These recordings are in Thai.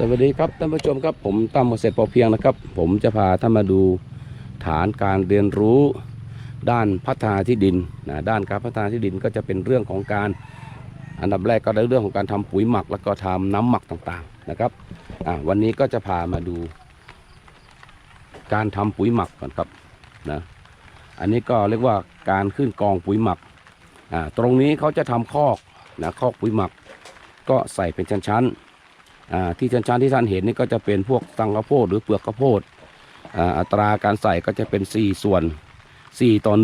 สวัสดีครับท่านผู้ชมครับผมตั้มเกษตรพอเพียงนะครับ ผมจะพาท่านมาดูฐานการเรียนรู้ด้านพัฒนาที่ดินนะด้านการพัฒนาที่ดินก็จะเป็นเรื่องของการอันดับแรกก็ในเรื่องของการทำปุ๋ยหมัก แล้วก็ทำน้ำหมักต่างๆนะครับวันนี้ก็จะพามาดู การทำปุ๋ยหมักก่อนครับนะอันนี้ก็เรียกว่าการขึ้นกองปุ๋ยหมักตรงนี้เขาจะทำคอกนะคอกปุ๋ยหมัก ก็ใส่เป็นชั้นๆ ที่ชั้นๆที่ท่านเห็นนี่ก็จะเป็นพวกตังข้าวโพดหรือเปลือกข้าวโพดอัตราการใส่ก็จะเป็น 4 ส่วน 4 ต่อ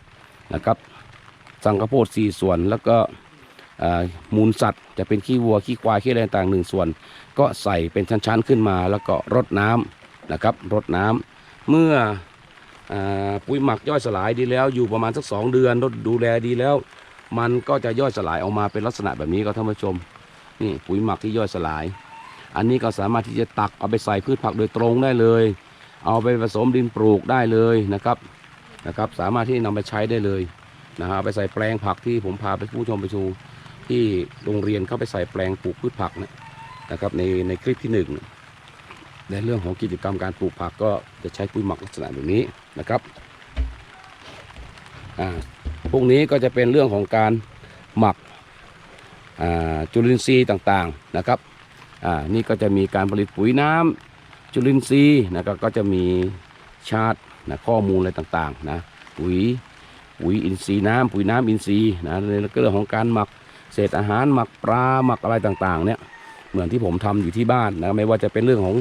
1นะครับสังข้าวโพด 4 ส่วนแล้วก็มูลสัตว์จะเป็นขี้วัวขี้ควายขี้อะไรต่างๆหนึ่งส่วน ก็ใส่เป็นชั้นๆขึ้นมา แล้วก็รดน้ำนะครับรดน้ำเมื่ออปุ๋ยหมักย่อยสลายดีแล้วอยู่ประมาณสักสองเดือนดดูแลดีแล้ว มันก็จะย่อยสลายออกมาเป็นลักษณะแบบนี้ก็ท่านผู้ชมนี่ปุ๋ยหมักที่ย่อยสลาย อันนี้ก็สามารถที่จะตักเอาไปใส่พืชผักโดยตรงได้เลย เอาไปผสมดินปลูกได้เลยนะครับนะครับ สามารถที่นำไปใช้ได้เลยนะฮะไปใส่แปลงผักที่ผมพาไปผู้ชมไปดูที่โรงเรียนเข้าไปใส่แปลงปลูกพืชผักนะนะครับในในคลิปที่หนึ่งในเรื่องของกิจกรรมการปลูกผักก็จะใช้ปุ๋ยหมักลักษณะแบบนี้นะครับอ่าพวกนี้ก็จะเป็นเรื่องของการหมักอ่าจุลินทรีย์ต่างๆนะครับ อ่านี่ก็จะมีการผลิตปุ๋ยน้ำจุลินทรีย์นะครับก็จะมีชาร์ตนะข้อมูลอะไรต่างๆนะปุ๋ยปุ๋ยอินทรีย์น้ำปุ๋ยน้ำอินทรีย์นะในเรื่องของการหมักเศษอาหารหมักปลาหมักอะไรต่างๆเนี่ยเหมือนที่ผมทำอยู่ที่บ้านนะไม่ว่าจะเป็นเรื่องของ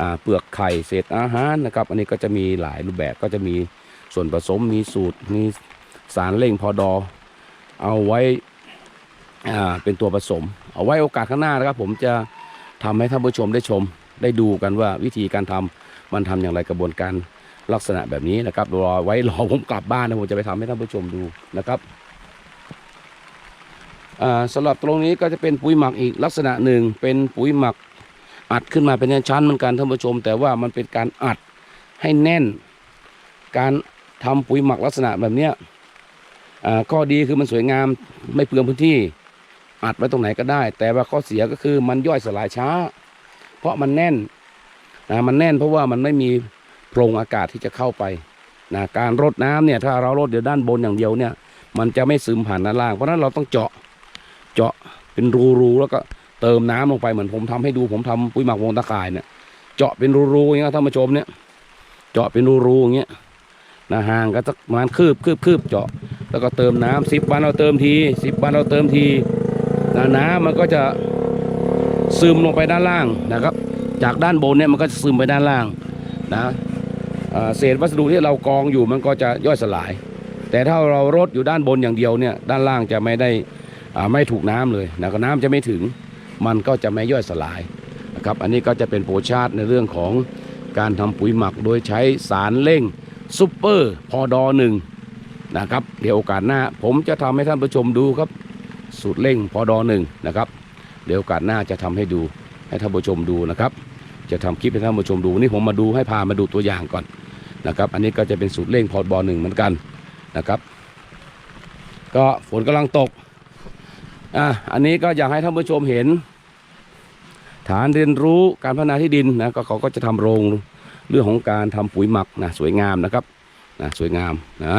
อเปลือกไข่เศษอาหารนะครับ อันนี้ก็จะมีหลายรูปแบบก็จะมีส่วนผสมมีสูตรมีสารเร่งพอดอเอาไว้อ่าเป็นตัวผสม เอาไว้โอกาสข้างหน้านะครับ ผมจะ ทำให้ท่านผู้ชมได้ชม ได้ดูกันว่าวิธีการทำมันทำอย่างไรกระบวนการลักษณะแบบนี้นะครับรอไว้รอผมกลับบ้านนะผมจะไปทำให้ท่านผู้ชมดูนะครับอ่าสำหรับตรงนี้ก็จะเป็นปุ๋ยหมักอีกลักษณะหนึ่งเป็นปุ๋ยหมักอัดขึ้นมาเป็นชั้นๆเหมือนกันท่านผู้ชม แต่ว่ามันเป็นการอัดให้แน่น การทำปุ๋ยหมักลักษณะแบบเนี้ยข้อดีคือมันสวยงามไม่เปลืองพื้นที่ อัดไว้ตรงไหนก็ได้ แต่ว่าข้อเสียก็คือมันย่อยสลายช้า เพราะมันแน่นนะมันแน่นเพราะว่ามันไม่มีโพรงอากาศที่จะเข้าไปนะการรดน้ำเนี่ยถ้าเรารดเดี๋ยวด้านบนอย่างเดียวเนี่ย มันจะไม่ซึมผ่านด้านล่าง เพราะนั้นเราต้องเจาะเจาะเป็นรูๆแล้วก็เติมน้ำลงไปเหมือนผมทำให้ดูผมทำปุ๋ยหมักวงตะข่ายเนี่ยเจาะเป็นรูๆอย่างเงี้ยท่านผู้ชมเนี่ย เจาะเป็นรูๆอย่างเงี้ยนะห่างกันสักประมาณคืบคืบคืบเจาะ แล้วก็เติมน้ำสิบวันเราเติมทีสิบวันเราเติมที นะน้ำมันก็จะซึมลงไปด้านล่างนะครับ จากด้านบนเนี่ยมันก็จะซึมไปด้านล่างนะเศษวัสดุที่เรากองอยู่มันก็จะย่อยสลาย แต่ถ้าเรารดอยู่ด้านบนอย่างเดียวเนี่ยด้านล่างจะไม่ได้ไม่ถูกน้ำเลยนะก็น้ำจะไม่ถึงมันก็จะไม่ย่อยสลายนะครับอันนี้ก็จะเป็นโปรชาติในเรื่องของการทำปุ๋ยหมักโดยใช้สารเร่งซุปเปอร์พอดอหนึ่งนะครับเดี๋ยวโอกาสหน้า ผมจะทำให้ท่านผู้ชมดูครับ สูตรเร่งพอดอหนึ่งนะครับเดี๋ยวโอกาสหน้าจะทำให้ดูให้ท่านผู้ชมดูนะครับ จะทำคลิปให้ท่านผู้ชมดูนี่ผมมาดูให้พามาดูตัวอย่างก่อนนะครับ อันนี้ก็จะเป็นสูตรเร่งพอดอหนึ่งเหมือนกันนะครับ ก็ฝนกำลังตกอะอันนี้ก็อยากให้ท่านผู้ชมเห็น ฐานเรียนรู้การพัฒนาที่ดินนะก็เขาก็จะทำโรงเรื่องของการทำปุ๋ยหมักนะสวยงามนะครับนะสวยงามนะ